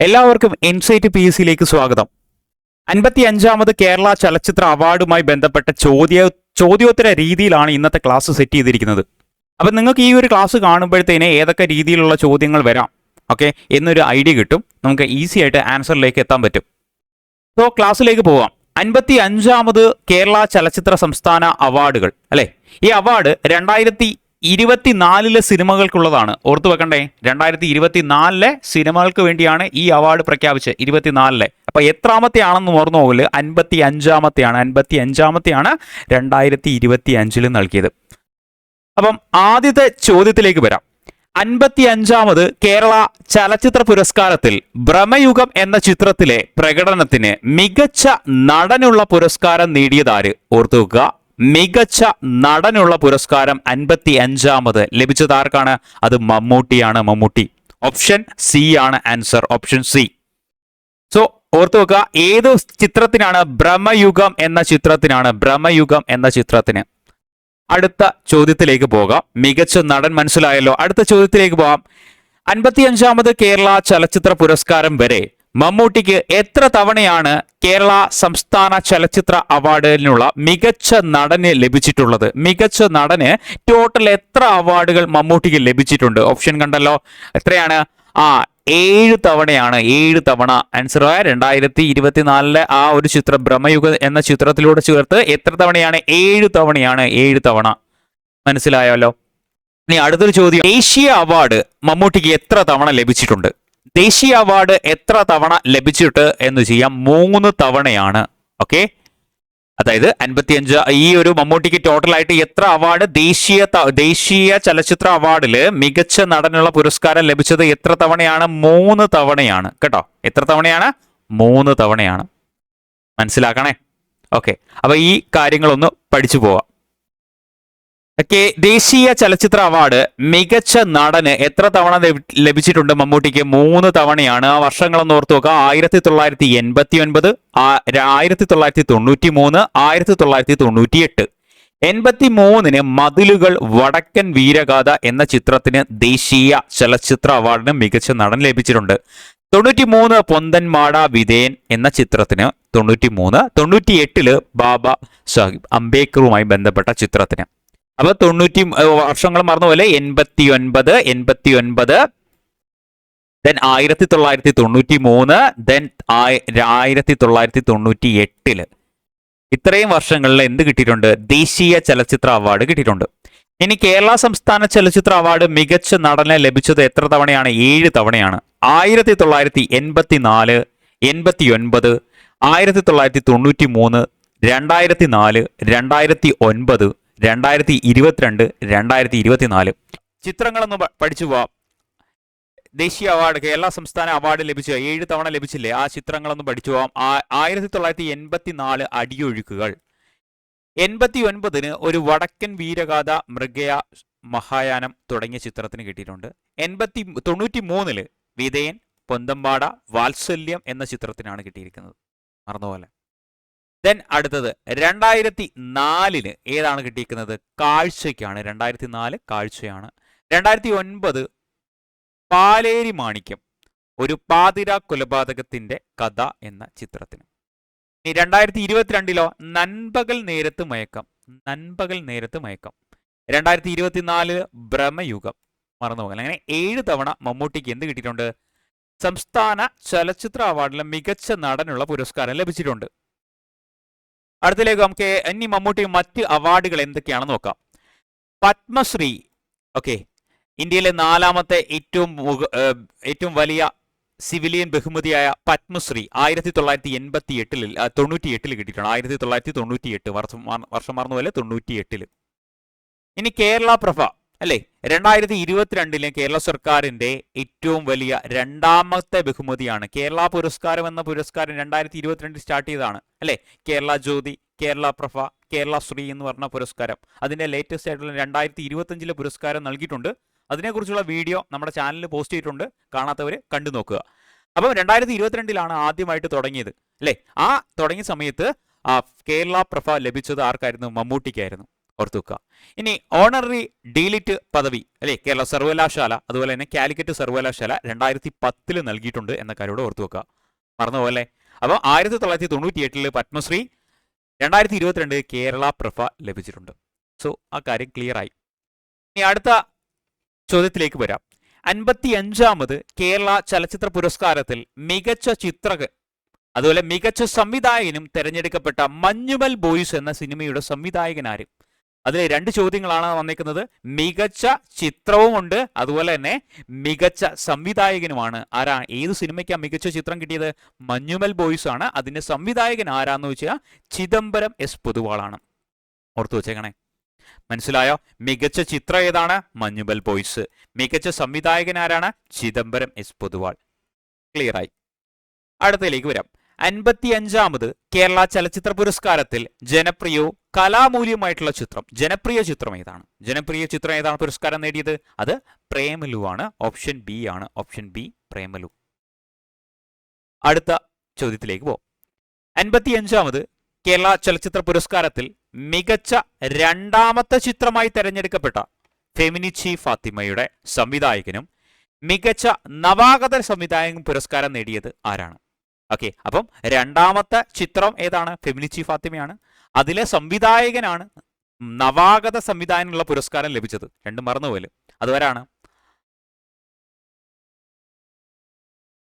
എല്ലാവർക്കും insight P S സിയിലേക്ക് സ്വാഗതം. അൻപത്തി അഞ്ചാമത് കേരള ചലച്ചിത്ര അവാർഡുമായി ബന്ധപ്പെട്ട ചോദ്യ ചോദ്യോത്തര രീതിയിലാണ് ഇന്നത്തെ ക്ലാസ് സെറ്റ് ചെയ്തിരിക്കുന്നത്. അപ്പം നിങ്ങൾക്ക് ഈ ഒരു ക്ലാസ് കാണുമ്പോഴത്തേനെ ഏതൊക്കെ രീതിയിലുള്ള ചോദ്യങ്ങൾ വരാം ഓക്കെ എന്നൊരു ഐഡിയ കിട്ടും. നമുക്ക് ഈസി ആയിട്ട് ആൻസറിലേക്ക് എത്താൻ പറ്റും. സോ ക്ലാസ്സിലേക്ക് പോവാം. അൻപത്തി അഞ്ചാമത് കേരള ചലച്ചിത്ര സംസ്ഥാന അവാർഡുകൾ അല്ലേ? ഈ അവാർഡ് രണ്ടായിരത്തി ഇരുപത്തിനാലിലെ സിനിമകൾക്കുള്ളതാണ്. ഓർത്തു വെക്കണ്ടേ രണ്ടായിരത്തി ഇരുപത്തിനാലിലെ സിനിമകൾക്ക് വേണ്ടിയാണ് ഈ അവാർഡ് പ്രഖ്യാപിച്ചത് ഇരുപത്തിനാലിലെ. അപ്പൊ എത്രാമത്തെ ആണെന്ന് ഓർന്നു പോകൽ അൻപത്തി അഞ്ചാമത്തെയാണ് അൻപത്തി അഞ്ചാമത്തെയാണ് രണ്ടായിരത്തി ഇരുപത്തി അഞ്ചിൽ നൽകിയത്. അപ്പം ആദ്യത്തെ ചോദ്യത്തിലേക്ക് വരാം. അൻപത്തി അഞ്ചാമത് കേരള ചലച്ചിത്ര പുരസ്കാരത്തിൽ ഭ്രമയുഗം എന്ന ചിത്രത്തിലെ പ്രകടനത്തിന് മികച്ച നടനുള്ള പുരസ്കാരം നേടിയതാര് ഓർത്തു വെക്കുക. മികച്ച നടനുള്ള പുരസ്കാരം അൻപത്തി അഞ്ചാമത് ലഭിച്ചത് ആർക്കാണ് അത് മമ്മൂട്ടിയാണ്. മമ്മൂട്ടി ഓപ്ഷൻ സി ആണ്. Answer option C. സോ ഓർത്തു വെക്കുക ഏത് ചിത്രത്തിനാണ് ഭ്രമയുഗം എന്ന ചിത്രത്തിനാണ് ഭ്രമയുഗം എന്ന ചിത്രത്തിന്? അടുത്ത ചോദ്യത്തിലേക്ക് പോകാം. മികച്ച നടൻ മനസ്സിലായല്ലോ. അടുത്ത ചോദ്യത്തിലേക്ക് പോകാം. അൻപത്തിയഞ്ചാമത് കേരള ചലച്ചിത്ര പുരസ്കാരം വരെ മമ്മൂട്ടിക്ക് എത്ര തവണയാണ് കേരള സംസ്ഥാന ചലച്ചിത്ര അവാർഡിനുള്ള മികച്ച നടന് ലഭിച്ചിട്ടുള്ളത്? മികച്ച നടന് ടോട്ടൽ എത്ര അവാർഡുകൾ മമ്മൂട്ടിക്ക് ലഭിച്ചിട്ടുണ്ട്? ഓപ്ഷൻ കണ്ടല്ലോ. എത്രയാണ്? ആ ഏഴ് തവണയാണ് ഏഴ് തവണ. ആൻസർ രണ്ടായിരത്തി ഇരുപത്തിനാലിലെ ആ ഒരു ചിത്രം ബ്രഹ്മയുഗ എന്ന ചിത്രത്തിലൂടെ ചേർത്ത് എത്ര തവണയാണ്? ഏഴ് തവണയാണ് ഏഴ് തവണ. മനസ്സിലായല്ലോ? ഇനി അടുത്തൊരു ചോദ്യം. ദേശീയ അവാർഡ് മമ്മൂട്ടിക്ക് എത്ര തവണ ലഭിച്ചിട്ടുണ്ട്? ദേശീയ അവാർഡ് എത്ര തവണ ലഭിച്ചിട്ട് എന്ന് ചെയ്യാം. മൂന്ന് തവണയാണ്. ഓക്കെ അതായത് അൻപത്തിയഞ്ച് ഈ ഒരു മമ്മൂട്ടിക്ക് ടോട്ടലായിട്ട് എത്ര അവാർഡ് ദേശീയ ദേശീയ ചലച്ചിത്ര അവാർഡിൽ മികച്ച നടനുള്ള പുരസ്കാരം ലഭിച്ചത് എത്ര തവണയാണ്? മൂന്ന് തവണയാണ്. കേട്ടോ? എത്ര തവണയാണ്? മൂന്ന് തവണയാണ്. മനസ്സിലാക്കണേ? ഓക്കെ അപ്പൊ ഈ കാര്യങ്ങളൊന്ന് പഠിച്ചു പോവാം. ഓക്കെ ദേശീയ ചലച്ചിത്ര അവാർഡ് മികച്ച നടന് എത്ര തവണ ലഭിച്ചിട്ടുണ്ട് മമ്മൂട്ടിക്ക്? മൂന്ന് തവണയാണ്. ആ വർഷങ്ങളൊന്ന് ഓർത്ത് നോക്കുക. ആയിരത്തി തൊള്ളായിരത്തി എൺപത്തി ഒൻപത് ആയിരത്തി തൊള്ളായിരത്തി തൊണ്ണൂറ്റി മൂന്ന് ആയിരത്തി തൊള്ളായിരത്തി തൊണ്ണൂറ്റി എട്ട് എൺപത്തി മൂന്നിന് മതിലുകൾ വടക്കൻ വീരഗാഥ എന്ന ചിത്രത്തിന് ദേശീയ ചലച്ചിത്ര അവാർഡിന് മികച്ച നടൻ ലഭിച്ചിട്ടുണ്ട്. തൊണ്ണൂറ്റി മൂന്ന് പൊന്തൻമാട വിധേയൻ എന്ന ചിത്രത്തിന് തൊണ്ണൂറ്റി മൂന്ന് തൊണ്ണൂറ്റി എട്ടിൽ ബാബ സാഹിബ് അംബേദ്കറുമായി ബന്ധപ്പെട്ട ചിത്രത്തിന്. അപ്പൊ തൊണ്ണൂറ്റി വർഷങ്ങൾ മറന്നു പോലെ എൺപത്തി ഒൻപത് എൺപത്തി ഒൻപത് ദെൻ ആയിരത്തി തൊള്ളായിരത്തി തൊണ്ണൂറ്റി മൂന്ന് ദെൻ ആയിരത്തി തൊള്ളായിരത്തി തൊണ്ണൂറ്റി എട്ടിൽ ഇത്രയും വർഷങ്ങളിൽ എന്ത് കിട്ടിയിട്ടുണ്ട്? ദേശീയ ചലച്ചിത്ര അവാർഡ് കിട്ടിയിട്ടുണ്ട്. ഇനി കേരള സംസ്ഥാന ചലച്ചിത്ര അവാർഡ് മികച്ച നടന് ലഭിച്ചത് എത്ര തവണയാണ്? ഏഴ് തവണയാണ്. ആയിരത്തി തൊള്ളായിരത്തി എൺപത്തി നാല് എൺപത്തി ഒൻപത് ആയിരത്തി തൊള്ളായിരത്തി തൊണ്ണൂറ്റി മൂന്ന് രണ്ടായിരത്തി നാല് രണ്ടായിരത്തി ഒൻപത് രണ്ടായിരത്തി ഇരുപത്തിരണ്ട് രണ്ടായിരത്തി ഇരുപത്തിനാല് ചിത്രങ്ങളൊന്ന് പഠിച്ചു പോവാം. ദേശീയ അവാർഡ് കേരള സംസ്ഥാന അവാർഡ് ലഭിച്ച ഏഴ് തവണ ലഭിച്ചില്ലേ? ആ ചിത്രങ്ങളൊന്ന് പഠിച്ചു പോവാം. ആയിരത്തി തൊള്ളായിരത്തി എൺപത്തി നാല് അടിയൊഴുക്കുകൾ. എൺപത്തി ഒൻപതിന് ഒരു വടക്കൻ വീരഗാഥ മൃഗയ മഹായാനം തുടങ്ങിയ ചിത്രത്തിന് കിട്ടിയിട്ടുണ്ട്. എൺപത്തി തൊണ്ണൂറ്റി മൂന്നിൽ വിധേയൻ പൊന്തമ്പാട വാത്സല്യം എന്ന ചിത്രത്തിനാണ് കിട്ടിയിരിക്കുന്നത്. മറന്നുപോലെ ദെൻ അടുത്തത് രണ്ടായിരത്തി നാലിന് ഏതാണ് കിട്ടിയിരിക്കുന്നത്? കാഴ്ചയ്ക്കാണ്. രണ്ടായിരത്തി നാല് കാഴ്ചയാണ്. രണ്ടായിരത്തി ഒൻപത് പാലേരി മാണിക്യം ഒരു പാതിര കൊലപാതകത്തിന്റെ കഥ എന്ന ചിത്രത്തിന്. ഇനി രണ്ടായിരത്തി ഇരുപത്തിരണ്ടിലോ നൻപകൽ നേരത്ത് മയക്കം നൻപകൽ നേരത്ത് മയക്കം. രണ്ടായിരത്തി ഇരുപത്തിനാല് ഭ്രമയുഗം മറന്നു പോകല അങ്ങനെ ഏഴ് തവണ മമ്മൂട്ടിക്ക് എന്ത് കിട്ടിയിട്ടുണ്ട്? സംസ്ഥാന ചലച്ചിത്ര അവാർഡിലെ മികച്ച നടനുള്ള പുരസ്കാരം ലഭിച്ചിട്ടുണ്ട്. അടുത്തിലേക്ക് നമുക്ക് എന്നി മമ്മൂട്ടി മറ്റ് അവാർഡുകൾ എന്തൊക്കെയാണെന്ന് നോക്കാം. പത്മശ്രീ ഓക്കെ. ഇന്ത്യയിലെ നാലാമത്തെ ഏറ്റവും ഏറ്റവും വലിയ സിവിലിയൻ ബഹുമതിയായ പത്മശ്രീ ആയിരത്തി തൊള്ളായിരത്തി എൺപത്തി എട്ടിൽ തൊണ്ണൂറ്റി എട്ടിൽ കിട്ടിയിട്ടുണ്ട്. ആയിരത്തി തൊള്ളായിരത്തി തൊണ്ണൂറ്റി എട്ട് വർഷം വർഷം മറന്നുപോലെ തൊണ്ണൂറ്റി എട്ടിൽ ഇനി കേരള പ്രഭ അല്ലേ? രണ്ടായിരത്തി ഇരുപത്തിരണ്ടിലെ കേരള സർക്കാരിന്റെ ഏറ്റവും വലിയ രണ്ടാമത്തെ ബഹുമതിയാണ് കേരള പുരസ്കാരം എന്ന പുരസ്കാരം രണ്ടായിരത്തി ഇരുപത്തിരണ്ടിൽ സ്റ്റാർട്ട് ചെയ്തതാണ് അല്ലേ? കേരള ജ്യോതി കേരള പ്രഭ കേരള ശ്രീ എന്ന് പറഞ്ഞ പുരസ്കാരം. അതിന്റെ ലേറ്റസ്റ്റ് ആയിട്ടുള്ള രണ്ടായിരത്തി ഇരുപത്തഞ്ചിലെ പുരസ്കാരം നൽകിയിട്ടുണ്ട്. അതിനെക്കുറിച്ചുള്ള വീഡിയോ നമ്മുടെ ചാനലിൽ പോസ്റ്റ് ചെയ്തിട്ടുണ്ട്. കാണാത്തവർ കണ്ടു നോക്കുക. അപ്പം രണ്ടായിരത്തി ഇരുപത്തിരണ്ടിലാണ് ആദ്യമായിട്ട് തുടങ്ങിയത് അല്ലേ? ആ തുടങ്ങിയ സമയത്ത് കേരള പ്രഭ ലഭിച്ചത് ആർക്കായിരുന്നു? മമ്മൂട്ടിക്കായിരുന്നു. ഓർത്തു വെക്കുക ഇനി ഓണററി ഡീലിറ്റ് പദവി അല്ലെ? കേരള സർവകലാശാല അതുപോലെ തന്നെ കാലിക്കറ്റ് സർവകലാശാല രണ്ടായിരത്തി പത്തിൽ നൽകിയിട്ടുണ്ട് എന്ന കാര്യം ഓർത്തു വെക്കുക മറന്നുപോലെ അപ്പോൾ ആയിരത്തി തൊള്ളായിരത്തി തൊണ്ണൂറ്റി എട്ടിൽ പത്മശ്രീ രണ്ടായിരത്തി ഇരുപത്തിരണ്ട് കേരള പ്രഫ ലഭിച്ചിട്ടുണ്ട്. സോ ആ കാര്യം ക്ലിയർ ആയി. ഇനി അടുത്ത ചോദ്യത്തിലേക്ക് വരാം. അൻപത്തി അഞ്ചാമത് കേരള ചലച്ചിത്ര പുരസ്കാരത്തിൽ മികച്ച ചിത്രകൻ അതുപോലെ മികച്ച സംവിധായകനും തെരഞ്ഞെടുക്കപ്പെട്ട മഞ്ഞുമൽ ബോയ്സ് എന്ന സിനിമയുടെ സംവിധായകൻ ആര്? അതിൽ രണ്ട് ചോദ്യങ്ങളാണ് വന്നിരിക്കുന്നത് മികച്ച ചിത്രവുമുണ്ട്. അതുപോലെ തന്നെ മികച്ച സംവിധായകനുമാണ്. ആരാ? ഏത് സിനിമയ്ക്കാണ് മികച്ച ചിത്രം കിട്ടിയത്? മഞ്ഞുമൽ ബോയ്സ് ആണ്. അതിന്റെ സംവിധായകൻ ആരാന്ന് വെച്ചാൽ ചിദംബരം എസ് പൊതുവാളാണ്. ഓർത്തു വെച്ചേക്കണേ. മനസ്സിലായോ? മികച്ച ചിത്രം ഏതാണ്? മഞ്ഞുമൽ ബോയ്സ്. മികച്ച സംവിധായകൻ ആരാണ്? ചിദംബരം എസ് പൊതുവാൾ. ക്ലിയർ ആയി. അടുത്തതിലേക്ക് വരാം. അൻപത്തി അഞ്ചാമത് കേരള ചലച്ചിത്ര പുരസ്കാരത്തിൽ ജനപ്രിയവും കലാമൂല്യമായിട്ടുള്ള ചിത്രം ജനപ്രിയ ചിത്രം ഏതാണ്? ജനപ്രിയ ചിത്രം ഏതാണ് പുരസ്കാരം നേടിയത്? അത് പ്രേമലു ആണ്. ഓപ്ഷൻ ബി ആണ്. Option B Premalu. അടുത്ത ചോദ്യത്തിലേക്ക് പോ അൻപത്തി അഞ്ചാമത് കേരള ചലച്ചിത്ര പുരസ്കാരത്തിൽ മികച്ച രണ്ടാമത്തെ ചിത്രമായി തെരഞ്ഞെടുക്കപ്പെട്ട ഫെമിനിച്ചി ഫാത്തിമയുടെ സംവിധായകനും മികച്ച നവാഗത സംവിധായകൻ പുരസ്കാരം നേടിയത് ആരാണ്? ഓക്കെ അപ്പം രണ്ടാമത്തെ ചിത്രം ഏതാണ്? ഫെമിനിച്ചി ഫാത്തിമയാണ്. അതിലെ സംവിധായകനാണ് നവാഗത സംവിധായകനുള്ള പുരസ്കാരം ലഭിച്ചത്. രണ്ടും മറന്നുപോലെ അതുവരാണ്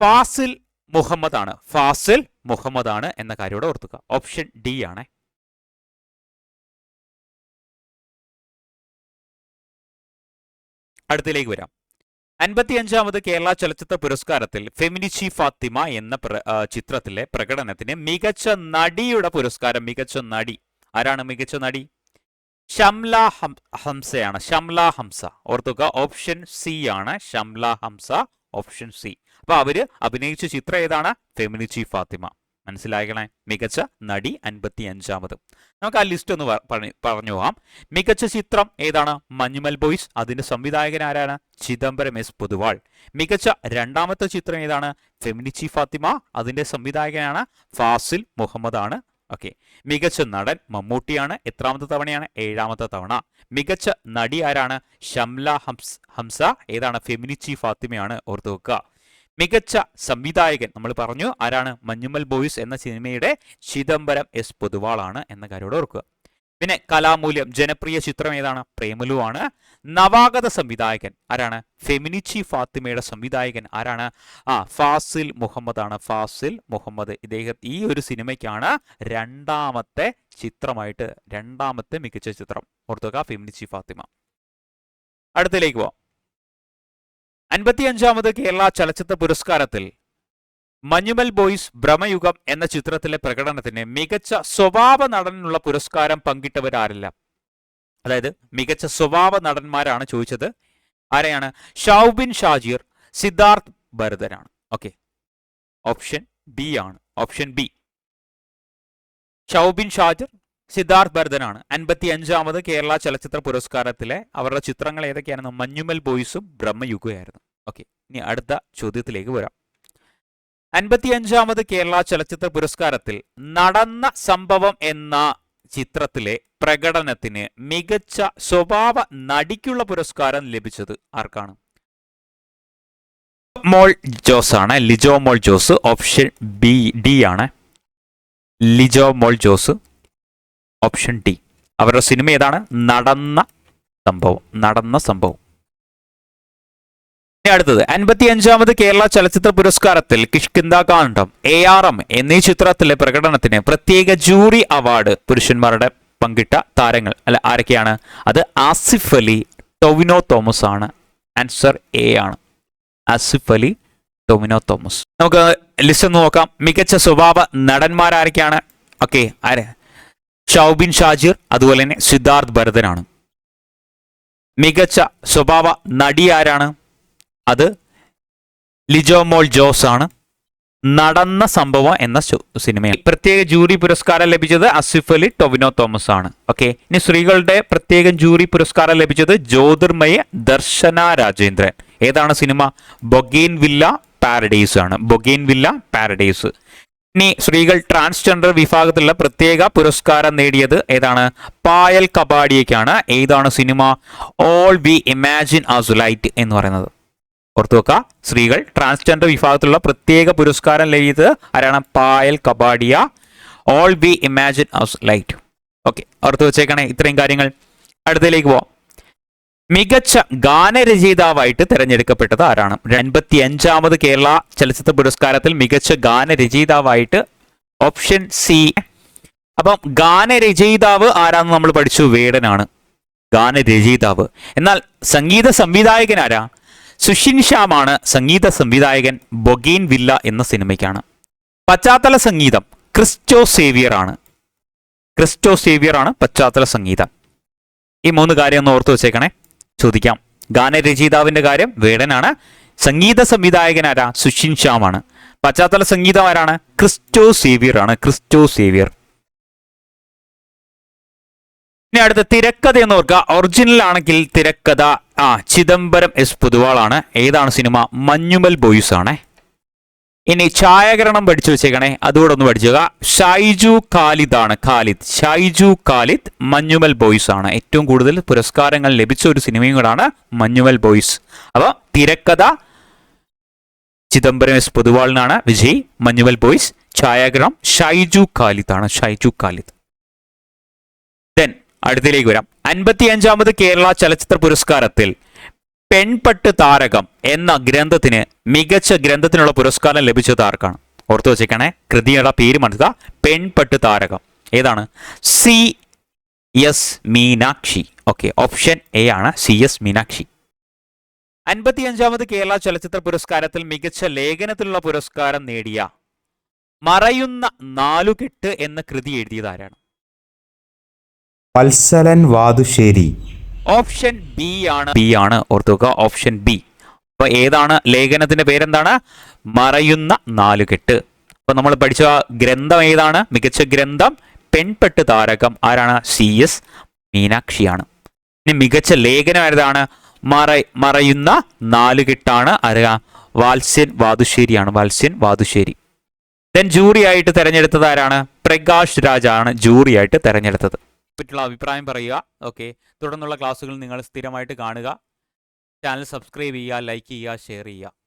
ഫാസിൽ മുഹമ്മദ് ആണ് ഫാസിൽ മുഹമ്മദ് ആണ് എന്ന കാര്യം ഓർത്തുക ഓപ്ഷൻ ഡി ആണ്. അടുത്തിലേക്ക് വരാം. അൻപത്തിയഞ്ചാമത് കേരള ചലച്ചിത്ര പുരസ്കാരത്തിൽ ഫെമിനിച്ചി ഫാത്തിമ എന്ന ചിത്രത്തിലെ പ്രകടനത്തിന് മികച്ച നടിയുടെ പുരസ്കാരം മികച്ച നടി. ആരാണ് മികച്ച നടി? ഷംല ഹംസയാണ്. ഷംല ഹംസ. ഓർത്തുക ഓപ്ഷൻ സി ആണ്. Shamla Hamza option C. അപ്പൊ അവർ അഭിനയിച്ച ചിത്രം ഏതാണ്? ഫെമിനിച്ചി ഫാത്തിമ. മനസ്സിലാക്കണേ മികച്ച നടി അൻപത്തി അഞ്ചാമത് നമുക്ക് ആ ലിസ്റ്റ് ഒന്ന് പറഞ്ഞു പോകാം. മികച്ച ചിത്രം ഏതാണ്? മഞ്ഞുമൽ ബോയ്സ് അതിന്റെ സംവിധായകൻ ആരാണ്? ചിദംബരം എസ് പൊതുവാൾ. മികച്ച രണ്ടാമത്തെ ചിത്രം ഏതാണ്? ഫെമിനിച്ചി ഫാത്തിമ അതിന്റെ സംവിധായകനാണ് ഫാസിൽ മുഹമ്മദ് ആണ് ഓക്കെ. മികച്ച നടൻ മമ്മൂട്ടിയാണ് എത്രാമത്തെ തവണയാണ്? ഏഴാമത്തെ തവണ. മികച്ച നടി ആരാണ്? ഷംല ഹംസ് ഹംസ ഏതാണ്? ഫെമിനിച്ചി ഫാത്തിമയാണ് ഓർത്തു വെക്കുക. മികച്ച സംവിധായകൻ. നമ്മൾ പറഞ്ഞു ആരാണ്? മഞ്ഞുമൽ ബോയ്സ് എന്ന സിനിമയുടെ ചിദംബരം എസ് പൊതുവാളാണ് എന്ന കാര്യം ഓർക്കുക. പിന്നെ കലാമൂല്യം ജനപ്രിയ ചിത്രം ഏതാണ്? പ്രേമലു ആണ്. നവാഗത സംവിധായകൻ ആരാണ്? ഫെമിനിച്ചി ഫാത്തിമയുടെ സംവിധായകൻ ആരാണ്? ആ ഫാസിൽ മുഹമ്മദ് ആണ്. ഫാസിൽ മുഹമ്മദ്. ഇദ്ദേഹം ഈ ഒരു സിനിമയ്ക്കാണ് രണ്ടാമത്തെ ചിത്രമായിട്ട് രണ്ടാമത്തെ മികച്ച ചിത്രം. ഓർത്തുക ഫെമിനിച്ചി ഫാത്തിമ. അടുത്തിലേക്ക് പോവാം. അൻപത്തിയഞ്ചാമത് കേരള ചലച്ചിത്ര പുരസ്കാരത്തിൽ മഞ്ഞുമൽ ബോയ്സ് ഭ്രമയുഗം എന്ന ചിത്രത്തിലെ പ്രകടനത്തിന് മികച്ച സ്വഭാവ നടനുള്ള പുരസ്കാരം പങ്കിട്ടവരാരില്ല. അതായത് മികച്ച സ്വഭാവ നടന്മാരാണ് ചോദിച്ചത്. ആരെയാണ്? ഷൗബിൻ ഷാജീർ സിദ്ധാർത്ഥ് ഭരതനാണ്. ഓക്കെ. ഓപ്ഷൻ ബി ആണ്. Option B. ഷൗബിൻ ഷാജർ സിദ്ധാർത്ഥ് ഭരതനാണ്. അൻപത്തി അഞ്ചാമത് കേരള ചലച്ചിത്ര പുരസ്കാരത്തിലെ അവരുടെ ചിത്രങ്ങൾ ഏതൊക്കെയാണെന്ന് മഞ്ഞുമൽ ബോയ്സും ബ്രഹ്മയുഗമായിരുന്നു ഓക്കെ ഇനി അടുത്ത ചോദ്യത്തിലേക്ക് വരാം. അൻപത്തി അഞ്ചാമത് കേരള ചലച്ചിത്ര പുരസ്കാരത്തിൽ നടന്ന സംഭവം എന്ന ചിത്രത്തിലെ പ്രകടനത്തിന് മികച്ച സ്വഭാവ നടിക്കുള്ള പുരസ്കാരം ലഭിച്ചത് ആർക്കാണ്? മോൾ ജോസ് ആണ്. Lijo Mol Jose option B D ആണ്. ലിജോ മോൾ ജോസ്. Option D. അവരുടെ സിനിമ ഏതാണ്? നടന്ന സംഭവം. നടന്ന സംഭവം. ഇനി അടുത്തത്. അൻപത്തി അഞ്ചാമത് കേരള ചലച്ചിത്ര പുരസ്കാരത്തിൽ Kishkindha Kaandam A R M എന്നീ ചിത്രത്തിലെ പ്രകടനത്തിന് പ്രത്യേക ജൂറി അവാർഡ് പുരുഷന്മാരുടെ പങ്കിട്ട താരങ്ങൾ. അല്ല ആരൊക്കെയാണ്? അത് ആസിഫ് അലി ടൊവിനോ തോമസ് ആണ്. ആൻസർ എ ആണ്. ആസിഫ് അലി ടൊവിനോ തോമസ്. നമുക്ക് ലിസ്റ്റ് നോക്കാം. മികച്ച സ്വഭാവ നടന്മാരാരൊക്കെയാണ്? ഓക്കെ ആരെ? ഷൗബിൻ ഷാജിർ അതുപോലെ തന്നെ സിദ്ധാർത്ഥ് ഭരതനാണ്. മികച്ച സ്വഭാവ നടി ആരാണ്? അത് ലിജോമോൾ ജോസ് ആണ്. നടന്ന സംഭവം എന്ന സിനിമയാണ്. പ്രത്യേക ജൂറി പുരസ്കാരം ലഭിച്ചത് അസിഫ് അലി ടൊവിനോ തോമസ് ആണ്. ഓക്കെ? ഇനി സ്ത്രീകളുടെ പ്രത്യേക ജൂറി പുരസ്കാരം ലഭിച്ചത് ജ്യോതിർമയ ദർശന രാജേന്ദ്രൻ. ഏതാണ് സിനിമ? ബൊഗെയിൻ വില്ല പാരഡൈസ് ആണ്. Bougainvillea Paradise. ഇനി സ്ത്രീകൾ ട്രാൻസ്ജെൻഡർ വിഭാഗത്തിലുള്ള പ്രത്യേക പുരസ്കാരം നേടിയത് ഏതാണ്? പായൽ കബാഡിയയ്ക്കാണ്. ഏതാണ് cinema? All We Imagine as Light എന്ന് പറയുന്നത്. ഓർത്തു വെക്കുക സ്ത്രീകൾ ട്രാൻസ്ജെൻഡർ വിഭാഗത്തിലുള്ള പ്രത്യേക പുരസ്കാരം നേടിയത് ആരാണ്? Payal Kapadia. All We Imagine as Light okay. ഓർത്തു വെച്ചേക്കണേ ഇത്രയും കാര്യങ്ങൾ. അടുത്തതിലേക്ക് പോവാം. മികച്ച ഗാനരചയിതാവായിട്ട് തിരഞ്ഞെടുക്കപ്പെട്ടത് ആരാണ്? എൺപത്തി അഞ്ചാമത് കേരള ചലച്ചിത്ര പുരസ്കാരത്തിൽ മികച്ച ഗാനരചയിതാവായിട്ട് ഓപ്ഷൻ സി. അപ്പം ഗാനരചയിതാവ് ആരാന്ന് നമ്മൾ പഠിച്ചു? വേടനാണ്. ഗാനരചയിതാവ്. എന്നാൽ സംഗീത സംവിധായകൻ ആരാ? സുഷിൻ ശ്യാമാണ്. സംഗീത സംവിധായകൻ ബൊഗീൻ വില്ല എന്ന സിനിമയ്ക്കാണ്. പശ്ചാത്തല സംഗീതം ക്രിസ്റ്റോ സേവിയർ ആണ്. ക്രിസ്റ്റോ സേവിയർ ആണ് പശ്ചാത്തല സംഗീതം. ഈ മൂന്ന് കാര്യം ഒന്ന് ഓർത്തു വെച്ചേക്കണേ. ചോദിക്കാം. ഗാനരചയിതാവിന്റെ കാര്യം വേടനാണ്. സംഗീത സംവിധായകൻ ആരാ? സുഷിൻ ശ്യാമാണ്. പശ്ചാത്തല സംഗീതം ആരാണ്? ക്രിസ്റ്റോ സേവിയർ ആണ്. ക്രിസ്റ്റോ സേവിയർ. ഇനി അടുത്ത തിരക്കഥ എന്ന് ഓർക്കുക. ഒറിജിനൽ ആണെങ്കിൽ തിരക്കഥ. ആ ചിദംബരം എസ്. പുതുവാളാണ്. ഏതാണ് സിനിമ? മഞ്ഞുമൽ ബോയ്സ് ആണ് ഇനി ഛായാഗ്രഹണം പഠിച്ചു വെച്ചേക്കണേ. അതുകൂടെ ഒന്ന് പഠിച്ചുക. ഷൈജു ഖാലിദ് ആണ് ഖാലിദ്. ഷൈജു ഖാലിദ് മഞ്ഞുമൽ ബോയ്സ് ആണ്. ഏറ്റവും കൂടുതൽ പുരസ്കാരങ്ങൾ ലഭിച്ച ഒരു സിനിമയും കൂടാണ് മഞ്ഞുമൽ ബോയ്സ്. അപ്പോൾ തിരക്കഥ ചിദംബരം എസ് പൊതുവാളിനാണ്. വിജയ് മഞ്ഞുമൽ ബോയ്സ് ഛായാഗ്രഹം ഷൈജു ഖാലിദ് ആണ് ഷൈജു ഖാലിദ്. ദെൻ അടുത്തിലേക്ക് വരാം. അൻപത്തി അഞ്ചാമത് കേരള ചലച്ചിത്ര പുരസ്കാരത്തിൽ പെൺപട്ട് താരകം എന്ന ഗ്രന്ഥത്തിന് മികച്ച ഗ്രന്ഥത്തിനുള്ള പുരസ്കാരം ലഭിച്ചത് ആർക്കാണ്? ഓർത്തു വെച്ചേക്കണേ. കൃതിയുടെ പേര് മനസ്സിലാ പെൺപട്ട് താരകം. ഏതാണ്? C S Meenakshi. Okay option A ആണ് സി എസ് മീനാക്ഷി. അൻപത്തി അഞ്ചാമത് കേരള ചലച്ചിത്ര പുരസ്കാരത്തിൽ മികച്ച ലേഖനത്തിലുള്ള പുരസ്കാരം നേടിയ മറയുന്ന നാലുകെട്ട് എന്ന കൃതി എഴുതിയത് ആരാണ്? വത്സലൻ വാതുശ്ശേരി. ഓപ്ഷൻ ബി ആണ്. ബി ആണ്. ഓർത്തുക ഓപ്ഷൻ ബി. അപ്പൊ ഏതാണ്? ലേഖനത്തിന്റെ പേരെന്താണ്? മറയുന്ന നാലുകെട്ട്. അപ്പൊ നമ്മൾ പഠിച്ച ഗ്രന്ഥം ഏതാണ്? മികച്ച ഗ്രന്ഥം പെൺപെട്ട് താരകം. ആരാണ്? സി എസ് മീനാക്ഷിയാണ്. ഇനി മികച്ച ലേഖനം ഏതാണ്? മറ മറയുന്ന നാലുകെട്ടാണ്. ആരാ? വാത്സ്യൻ വാതുശ്ശേരിയാണ്. വാത്സ്യൻ വാതുശ്ശേരി. ദെൻ ജൂറി ആയിട്ട് തെരഞ്ഞെടുത്തത് ആരാണ്? പ്രകാശ് രാജാണ്. ജൂറിയായിട്ട് തെരഞ്ഞെടുത്തത്. പറ്റിയുള്ള അഭിപ്രായം പറയുക. ഓക്കെ തുടർന്നുള്ള ക്ലാസ്സുകൾ നിങ്ങൾ സ്ഥിരമായിട്ട് കാണുക. ചാനൽ സബ്സ്ക്രൈബ് ചെയ്യുക ലൈക്ക് ചെയ്യുക ഷെയർ ചെയ്യുക.